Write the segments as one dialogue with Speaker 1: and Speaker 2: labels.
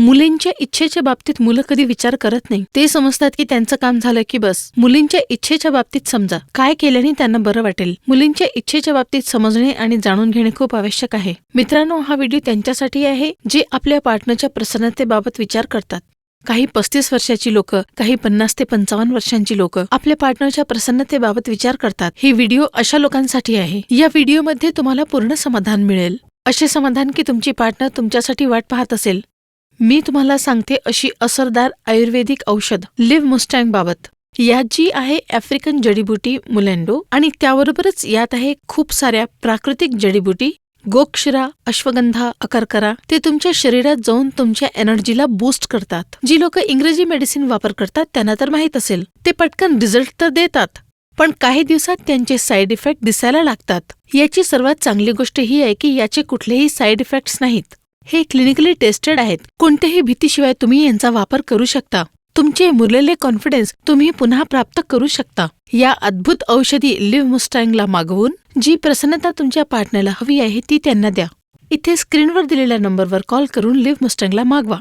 Speaker 1: मुलींच्या इच्छेच्या बाबतीत मुलं कधी विचार करत नाही. ते समजतात की त्यांचं काम झालं की बस. मुलींच्या इच्छेच्या बाबतीत समजा. काय केल्याने त्यांना बरं वाटेल? मुलींच्या इच्छेच्या बाबतीत समजणे आणि जाणून घेणे खूप आवश्यक आहे. मित्रांनो हा व्हिडिओ त्यांच्यासाठी आहे जे आपल्या पार्टनरच्या प्रसन्नतेबाबत विचार करतात. काही पस्तीस वर्षाची लोक काही पन्नास ते पंचावन्न वर्षांची लोक आपल्या पार्टनरच्या प्रसन्नतेबाबत विचार करतात. ही व्हिडिओ अशा लोकांसाठी आहे. या व्हिडिओमध्ये तुम्हाला पूर्ण समाधान मिळेल. असे समाधान की तुमची पार्टनर तुमच्यासाठी वाट पाहत असेल. मी तुम्हाला सांगते अशी असरदार आयुर्वेदिक औषध लिव्ह मुस्टँग बाबत यात जी आहे आफ्रिकन जडीबुटी मुलेंडो आणि त्याबरोबरच यात आहे खूप साऱ्या प्राकृतिक जडीबुटी गोक्षरा अश्वगंधा अकरकरा. ते तुमच्या शरीरात जाऊन तुमच्या एनर्जीला बूस्ट करतात. जी लोक इंग्रजी मेडिसिन वापर करतात त्यांना तर माहीत असेल. ते पटकन रिझल्ट तर देतात पण काही दिवसात त्यांचे साईड इफेक्ट दिसायला लागतात. याची सर्वात चांगली गोष्ट ही आहे की याचे कुठलेही साईड इफेक्ट्स नाहीत. हे क्लिनिकली टेस्टेड आहेत. कोणत्याही भीतीशिवाय तुम्ही यांचा वापर करू शकता. तुमचे मुरलेले कॉन्फिडन्स तुम्ही पुन्हा प्राप्त करू शकता. या अद्भुत औषधी लिव्ह मुस्टँगला मागवून जी प्रसन्नता तुमच्या पार्टनरला हवी आहे ती त्यांना द्या. इथे स्क्रीनवर दिलेल्या नंबरवर कॉल करून लिव्ह मुस्टँगला मागवा.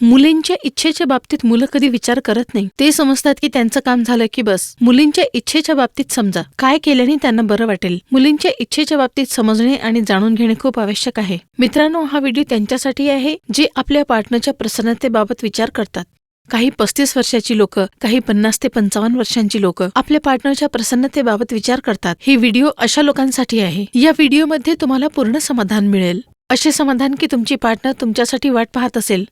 Speaker 1: मुलींच्या इच्छेच्या बाबतीत मुलं कधी विचार करत नाही. ते समजतात की त्यांचं काम झालं की बस. मुलींच्या इच्छेच्या बाबतीत समजा. काय केल्याने त्यांना बरं वाटेल? मुलींच्या इच्छेच्या बाबतीत समजणे आणि जाणून घेणे खूप आवश्यक आहे. मित्रांनो हा व्हिडिओ त्यांच्यासाठी आहे जे आपल्या पार्टनरच्या प्रसन्नतेबाबत विचार करतात. काही पस्तीस वर्षाची लोक काही पन्नास ते पंचावन्न वर्षांची लोक आपल्या पार्टनरच्या प्रसन्नतेबाबत विचार करतात. ही व्हिडिओ अशा लोकांसाठी आहे. या व्हिडिओमध्ये तुम्हाला पूर्ण समाधान मिळेल. असे समाधान की तुमची पार्टनर तुमच्यासाठी वाट पाहत असेल.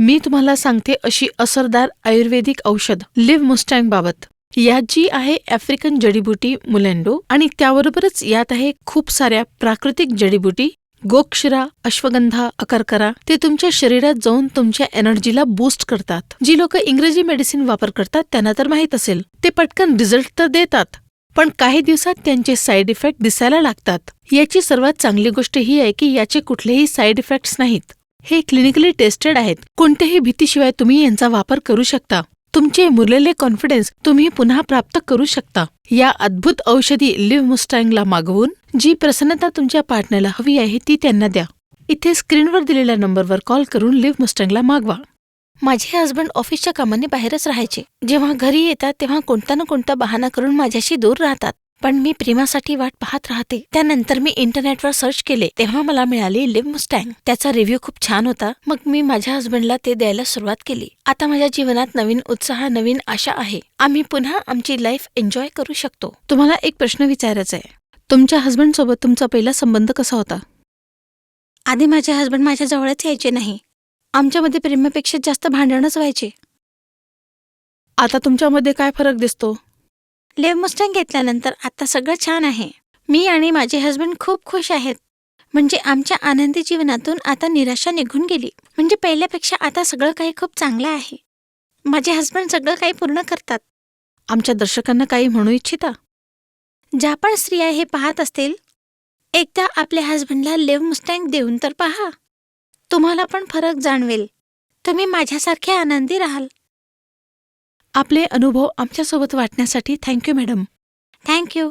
Speaker 1: मी तुम्हाला सांगते अशी असरदार आयुर्वेदिक औषध लिव्ह मुस्टँग बाबत. यात जी आहे आफ्रिकन जडीबुटी मुलेंडो आणि त्याबरोबरच यात आहे खूप साऱ्या प्राकृतिक जडीबुटी गोक्षरा अश्वगंधा अकरकरा. ते तुमच्या शरीरात जाऊन तुमच्या एनर्जीला बूस्ट करतात. जी लोक इंग्रजी मेडिसिन वापर करतात त्यांना तर माहीत असेल. ते पटकन रिझल्ट तर देतात पण काही दिवसात त्यांचे साईड इफेक्ट दिसायला लागतात. याची सर्वात चांगली गोष्ट ही आहे की याचे कुठलेही साईड इफेक्ट्स नाहीत. हे क्लिनिकली टेस्टेड आहेत. कोणत्याही भीतीशिवाय तुम्ही यांचा वापर करू शकता. तुमचे मुरलेले कॉन्फिडन्स तुम्ही पुन्हा प्राप्त करू शकता. या अद्भुत औषधी लिव्ह मुस्टँगला मागवून जी प्रसन्नता तुमच्या पार्टनरला हवी आहे ती त्यांना द्या. इथे स्क्रीनवर दिलेल्या नंबरवर कॉल करून लिव्ह मुस्टँगला मागवा. माझे हसबंड ऑफिसच्या कामाने बाहेरच राहायचे. जेव्हा घरी येतात तेव्हा कोणता ना कोणता बहाना करून माझ्याशी दूर राहतात. पण मी प्रेमासाठी वाट पाहत राहते. त्यानंतर मी इंटरनेटवर सर्च केले तेव्हा मला मिळाली लिव्ह मुस्टँग त्याचा रिव्ह्यू खूप छान होता. मग मी माझ्या हस्बंडला ते द्यायला सुरुवात केली. आता माझ्या जीवनात नवीन उत्साह नवीन आशा आहे. आम्ही पुन्हा आमची लाईफ एन्जॉय करू शकतो. तुम्हाला एक प्रश्न विचारायचा आहे. तुमच्या हस्बंड सोबत तुमचा पहिला संबंध कसा होता? आधी माझे हस्बंड माझ्या जवळच यायचे नाही. आमच्यामध्ये प्रेमापेक्षा जास्त भांडणच व्हायचे. आता तुमच्यामध्ये काय फरक दिसतो? लेव मुस्टँग घेतल्यानंतर आता सगळं छान आहे. मी आणि माझे हस्बंड खूप खुश आहेत. म्हणजे आमच्या आनंदी जीवनातून आता निराशा निघून गेली. म्हणजे पहिल्यापेक्षा आता सगळं काही खूप चांगलं आहे. माझे हस्बंड सगळं काही पूर्ण करतात. आमच्या दर्शकांना काही म्हणू इच्छिता? ज्या पण स्त्रिया हे पाहत असतील एकदा आपल्या हस्बंडला लेव मुस्टँग देऊन तर पहा. तुम्हाला पण फरक जाणवेल. तुम्ही माझ्यासारखे आनंदी राहाल. आपले अनुभव आमच्यासोबत वाटण्यासाठी थँक्यू मॅडम. थँक्यू.